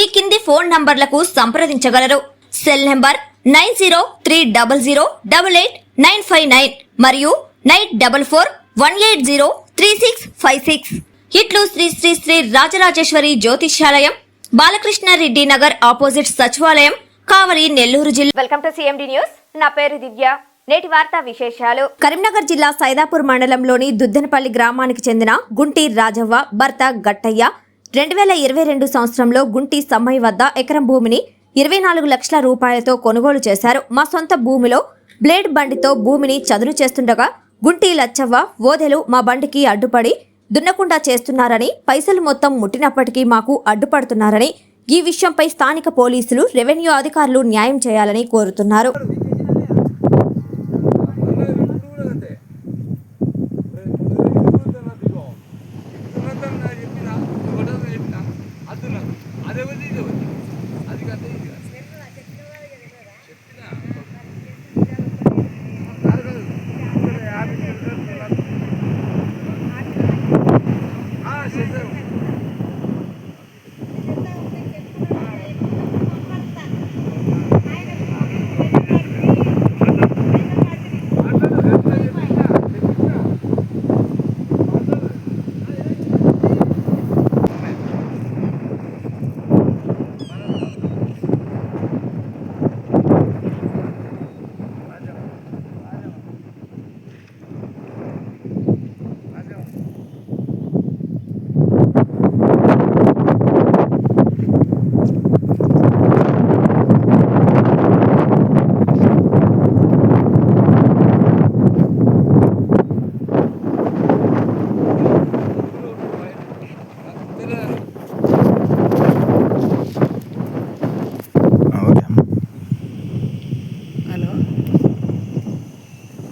ఈ కింది ఫోన్ నంబర్లకు సంప్రదించగలరు. Cell number nine zero three double zero double eight nine five nine మరియు nine double four one eight zero three six five six. ఇట్లు శ్రీ శ్రీ శ్రీ రాజరాజేశ్వరి జ్యోతిష్యాలయం Balakrishna Reddy Nagar opposite సచివాలయం కావలి నెల్లూరు జిల్లా. Welcome to CMD news. నా పేరు దివ్య. నేటి వార్తా విశేషాలు. కరీంనగర్ జిల్లా సైదాపూర్ మండలంలోని దుద్దనపల్లి గ్రామానికి చెందిన గుంటి రాజవ్వ భర్త గట్టయ్య రెండు వేల ఇరవై రెండు సంవత్సరంలో గుంటి సమ్మయ్య వద్ద ఎకరం భూమిని ఇరవై నాలుగు లక్షల రూపాయలతో కొనుగోలు చేశారు. మా సొంత భూమిలో బ్లేడ్ బండితో భూమిని చదును చేస్తుండగా గుంటి లచ్చవ్వ ఓదెలు మా బండికి అడ్డుపడి దున్నకుండా చేస్తున్నారని పైసలు మొత్తం ముట్టినప్పటికీ మాకు అడ్డుపడుతున్నారని ఈ విషయంపై స్థానిక పోలీసులు రెవెన్యూ అధికారులు న్యాయం చేయాలని కోరుతున్నారు.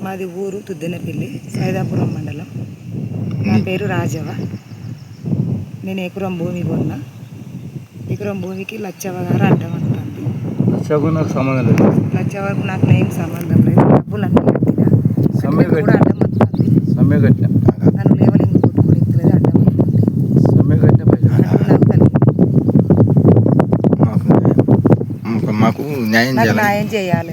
మాది ఊరు తుద్దెనపల్లి సైదాపురం మండలం. నా పేరు రాజవ నేను ఎకరం భూమి కొన్నా. ఎకరం భూమికి లచ్చవ గారు అడ్డం వస్తుంది చదువు నాకు సంబంధం లేదు. లచ్చవకు నాకు ఏం సంబంధం లేదు. డబ్బులు అన్నీ కట్టిగా సమ్మె కూడా అడ్డం వస్తుంది. సమ్మె కట్టిన నన్ను లేవలింగ్ కొట్టుకుని అడ్డం వస్తుంది. సమ్మె కట్టిన నాకు న్యాయం చేయాలి. న్యాయం చేయాలి